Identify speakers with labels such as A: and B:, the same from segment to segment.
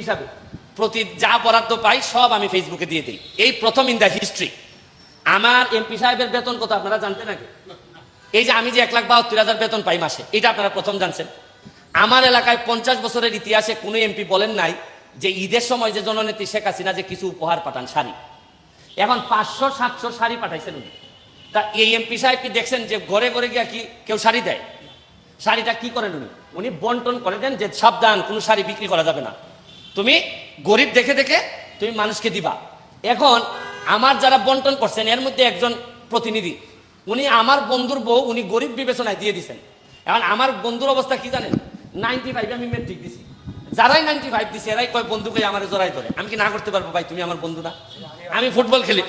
A: হিসাবে প্রতি যা বরাদ্দ পাই, সব আমি ফেসবুকে দিয়ে দিই। এই প্রথম ইন দ্য হিস্ট্রি আমার এমপি সাহেবের বেতন কত, আপনারা জানতেন আগে? এই যে আমি যে এক লাখ বাহাত্তর হাজার বেতন পাই মাসে, এটা আপনারা প্রথম জানছেন। আমার এলাকায় পঞ্চাশ বছরের ইতিহাসে কোনো এমপি বলেন নাই যে ঈদের সময় যে জননেত্রী শেখ হাসিনা যে কিছু উপহার পাঠান, শাড়ি। এখন পাঁচশো, সাতশো শাড়ি পাঠাইছেন উনি। তা এই এমপি সাহেব কি দেখছেন যে ঘরে ঘরে গিয়া কি কেউ শাড়ি দেয়? শাড়িটা কি করেন উনি? উনি বন্টন করে দেন যে সাবধান, কোনো শাড়ি বিক্রি করা যাবে না। তুমি গরিব দেখে দেখে তুমি মানুষকে দিবা। এখন আমার যারা বন্টন করছেন, এর মধ্যে একজন প্রতিনিধি, উনি আমার বন্ধুর বউ, উনি গরিব বিবেচনায় দিয়ে দিছেন। এখন আমার বন্ধুর অবস্থা কি জানেন? নাইনটি ফাইভে আমি মেট্রিক দিছি। যারাই নাইনটি ফাইভ দিছে, এরাই কয়, বন্ধুকে আমার জড়াই ধরে। আমি কি না করতে পারব ভাই? তুমি আমার বন্ধু না। আমি ফুটবল খেলি।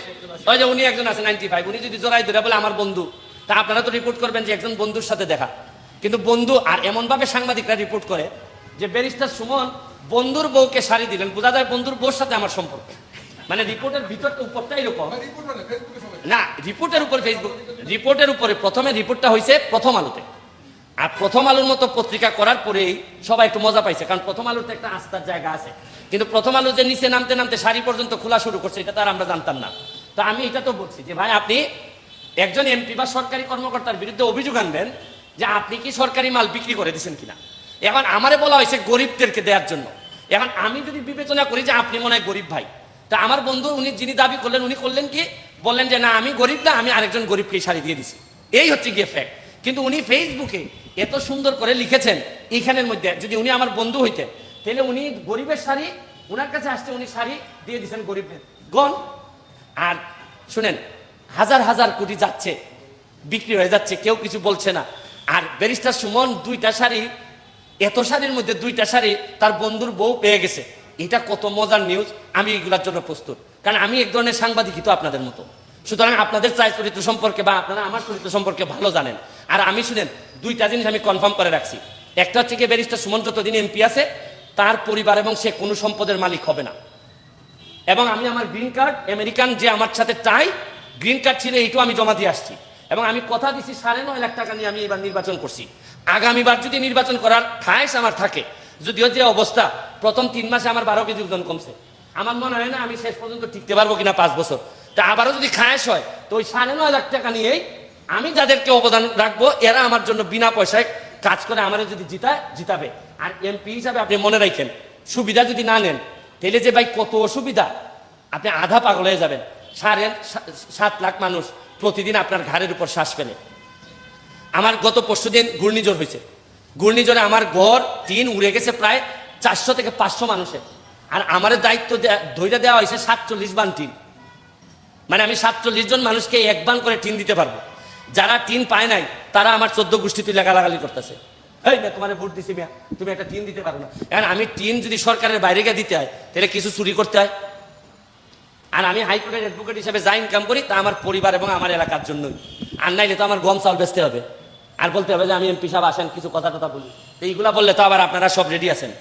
A: ওই যে উনি একজন আছে নাইনটি ফাইভ উনি যদি জড়াই ধরে বলে আমার বন্ধু, তা আপনারা তো রিপোর্ট করবেন যে একজন বন্ধুর সাথে দেখা। কিন্তু বন্ধু আর এমনভাবে সাংবাদিকরা রিপোর্ট করে যে ব্যারিস্টার সুমন বন্ধুর বউকে শাড়ি দিলেন। বোঝা যায় বন্ধুর বউর সাথে আমার সম্পর্ক। মানে রিপোর্টের ভিতরটা উপরটা এরকম। না রিপোর্টের উপরে ফেসবুক রিপোর্টের উপরে প্রথমে রিপোর্টটা হয়েছে প্রথম আলোতে। আর প্রথম আলোর মতো পত্রিকা করার পরেই সবাই একটু মজা পাইছে কারণ প্রথম আলোতে একটা আস্থার জায়গা আছে। কিন্তু প্রথম আলো যে নিচে নামতে নামতে শাড়ি পর্যন্ত খোলা শুরু করছে এটা তো আর আমরা জানতাম না। তো আমি এটা তো বলছি যে ভাই আপনি একজন এমপি বা সরকারি কর্মকর্তার বিরুদ্ধে অভিযোগ আনবেন যে আপনি কি সরকারি মাল বিক্রি করে দিচ্ছেন কিনা? এখন আমারে বলা হয়েছে গরিবদেরকে দেওয়ার জন্য। এখন আমি যদি বিবেচনা করি যে আপনি মনে হয় গরিব ভাই, তা আমার বন্ধু উনি যিনি দাবি করলেন, উনি করলেন কি? বললেন যে, না, আমি গরিব না, আমি আরেকজন গরিবকে শাড়ি দিয়ে দিছি। এই হচ্ছে গিয়ে ফ্যাক্ট কিন্তু উনি ফেসবুকে এত সুন্দর করে লিখেছেন, এইখানের মধ্যে, যদি উনি আমার বন্ধু হইতেন তাহলে উনি গরিবের শাড়ি ওনার কাছে আসছে উনি শাড়ি দিয়ে দিচ্ছেন গরিবদের। গন আর শুনেন, হাজার হাজার কোটি যাচ্ছে, বিক্রি হয়ে যাচ্ছে, কেউ কিছু বলছে না। আর ব্যারিস্টার সুমন দুইটা শাড়ি এত শাড়ির মধ্যে দুইটা শাড়ি তার বন্ধুর বউ পেয়ে গেছে। এটা কত মজার নিউজ আমি এগুলোর জন্য প্রস্তুত। কারণ আমি এক ধরনের সাংবাদিকই তো আপনাদের মতো। সুতরাং আপনাদের চাই চরিত্র সম্পর্কে বা আপনারা আমার চরিত্র সম্পর্কে ভালো জানেন। আর আমি শুনেন, দুইটা জিনিস আমি কনফার্ম করে রাখছি। একটা হচ্ছে কি ব্যারিস্টার সুমন যতদিন এমপি আছে, তার পরিবার এবং সে কোনো সম্পদের মালিক হবে না। এবং আমি আমার গ্রিন কার্ড আমেরিকান যে আমার সাথে টাই গ্রিন কার্ড ছিল, এইটাও আমি জমা দিয়ে আসছি। এবং আমি কথা দিছি সাড়ে নয় লাখ টাকা নিয়ে আমি এবার নির্বাচন করছি। আগামীবার যদি নির্বাচন করার খায়স আমার থাকে, যদিও যে অবস্থা, প্রথম তিন মাসে আমার বারো কেজি ওজন কমছে। আমার মনে হয় না আমি শেষ পর্যন্ত টিকতে পারব কিনা পাঁচ বছর। তা আবারও যদি খায়স হয়, তো ওই সাড়ে নয় লাখ টাকা নিয়েই আমি যাদেরকে অবদান রাখব, এরা আমার জন্য বিনা পয়সায় কাজ করে আমারও যদি জিতায়, জিতাবে। আর এমপি হিসাবে আপনি মনে রাখেন, সুবিধা যদি না নেন, তাহলে যে ভাই কত অসুবিধা। আপনি আধা পাগল হয়ে যাবেন। সাড়ে সাত লাখ মানুষ প্রতিদিন আপনার ঘাড়ের উপর শ্বাস ফেলে। আমার গত পরশু দিন ঘূর্ণিঝড় হয়েছে। ঘূর্ণিঝড়ে আমার ঘর টিন উড়ে গেছে প্রায় চারশো থেকে পাঁচশো মানুষের। আর আমার দায়িত্ব দেয়া- ধৈর্য দেওয়া হয়েছে সাতচল্লিশ বান টিন। মানে আমি সাতচল্লিশ জন মানুষকে এক বান করে টিন দিতে পারব। যারা টিন পায় নাই, তারা আমার চোদ্দ গোষ্ঠী লাগালাগালি করতেছে। এই না তোমার ভোট দিছি মিয়া, তুমি একটা টিন দিতে পারো না। এখন আমি টিন যদি সরকারের বাইরে গিয়ে দিতে হয়, তাহলে কিছু চুরি করতে হয়। আর আমি হাইকোর্টের অ্যাডভোকেট হিসেবে যা ইনকাম করি, তা আমার পরিবার এবং আমার এলাকার জন্যই। আর নাইলে তো আমার গম চাল বেচতে হবে। আর বলতে হবে যে আমি এমপি সাহেব আসেন, কিছু কথা কথা বলি। এইগুলা বললে তো আবার আপনারা সব রেডি আছেন।